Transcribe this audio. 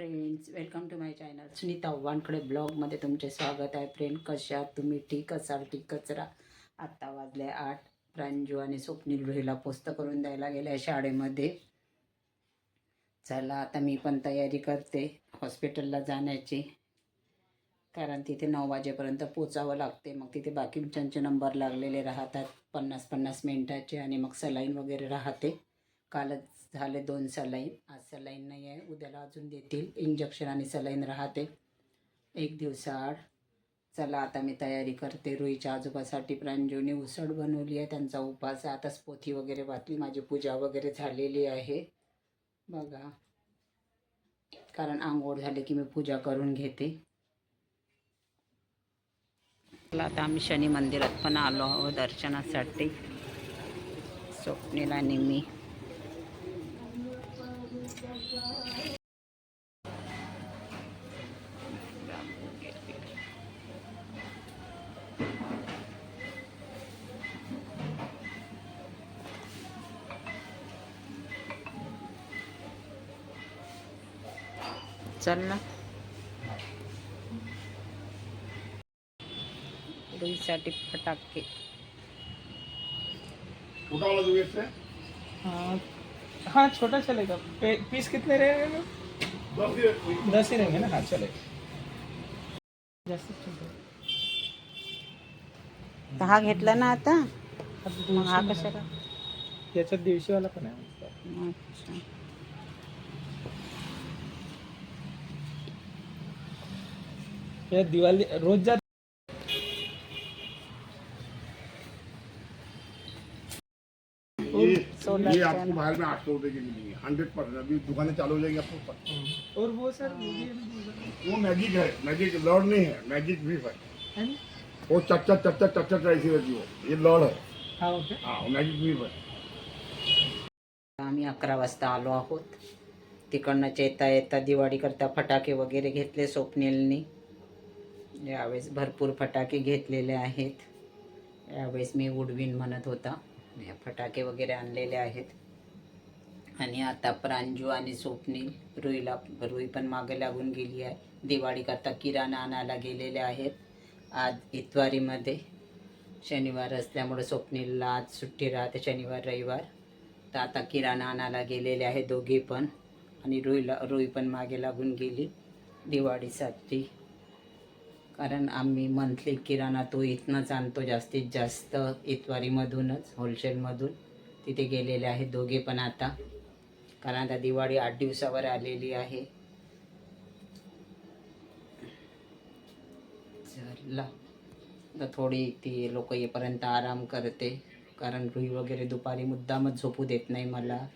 Friends welcome to my channel Sunita Wankade ब्लॉगमध्ये तुमचे स्वागत आहे. फ्रेंड कशा तुम्ही? ठीक असाल? ठीक कचरा आत्ता वाजले आठ. प्रांजू आणि स्वप्नील रुहीला पोस्त करून द्यायला गेल्या शाळेमध्ये. चला आता मी पण तयारी करते हॉस्पिटलला जाण्याची. कारण तिथे नऊ वाजेपर्यंत पोचावं लागते. मग तिथे बाकीच्यांचे नंबर लागलेले राहतात. पन्नास पन्नास मिनटाचे आणि मग सलाईन वगैरे राहते. कालच झाले दोन सलाईन. आज सलाईन नाही आहे. उद्याला अजून देतील. इंजेक्शन आणि सलाईन राहते. एक दिवसाआड चला आता मी तयारी करते. रुईच्या आजोबासाठी प्रांजूने उसळ बनवली आहे. त्यांचा उपास आहे. आताच पोथी वगैरे वाचली माझी पूजा वगैरे झालेली आहे. बघा. कारण आंघोळ झाले की मी पूजा करून घेते. चला आता आम्ही शनी मंदिरात पण आलो आहोत दर्शनासाठी. स्वप्नेला आणि मी. चल ना रुईसाठी फटाके। छोटा वाला जो वेस्ट है। हाँ हाँ छोटा चलेगा। पीस कितने रहेंगे दस ही दस ही रहेंगे ना? हाँ चलेगा. तर हा घेतला ना आता? मग हा दीडशे कशाला याच्यात दीडशेवाला पण आहे अच्छा। या दिवाळी रोज जात ये। आपको बाहर में आठ सौ रुपए की मिलेगी। हंड्रेड परसेंट अभी दुकानें चालू हो जाएंगी आपको। और वो सर वो है मैजिक है। मैजिक लॉर्ड नहीं है। मैजिक भी है। है ना? वो चच्चा चच्चा चच्चा ऐसी रहती हो ये लॉर्ड है। हाँ हाँ मैजिक भी है। आम्ही अकरा वाजता आलो आहोत. तिकडनंच येता येता दिवाळीकरता फटाके वगैरे घेतले स्वप्नीलनी. यावेळेस भरपूर फटाके घेतलेले आहेत. यावेळेस मी उडवीन म्हणत होता. या फटाके वगैरे आणलेले आहेत. आणि आता प्रांजू आणि स्वप्नील रुईला रुई पण मागे लागून गेली आहे. दिवाळीकरता किराणा आणायला गेलेले आहेत. आज इतवारीमध्ये शनिवार असल्यामुळे स्वप्नीलला आज सुट्टी राहते शनिवार रविवार. तर आता किराणा आणायला गेलेले आहे दोघे पण. आणि रुईला रुई पण मागे लागून गेली. दिवाळीसाठी कारण आम्ही मंथली किराणा तो इथनंच आणतो जास्तीत जास्त इतवारीमधूनच होलसेलमधून तिथे गेलेले आहे दोघे पण आता. कारण आता दिवाळी आठ दिवसावर आलेली आहे. चला. आता थोडी ती लोक येईपर्यंत आराम करते. कारण रुई वगैरे दुपारी मुद्दामच झोपू देत नाही मला.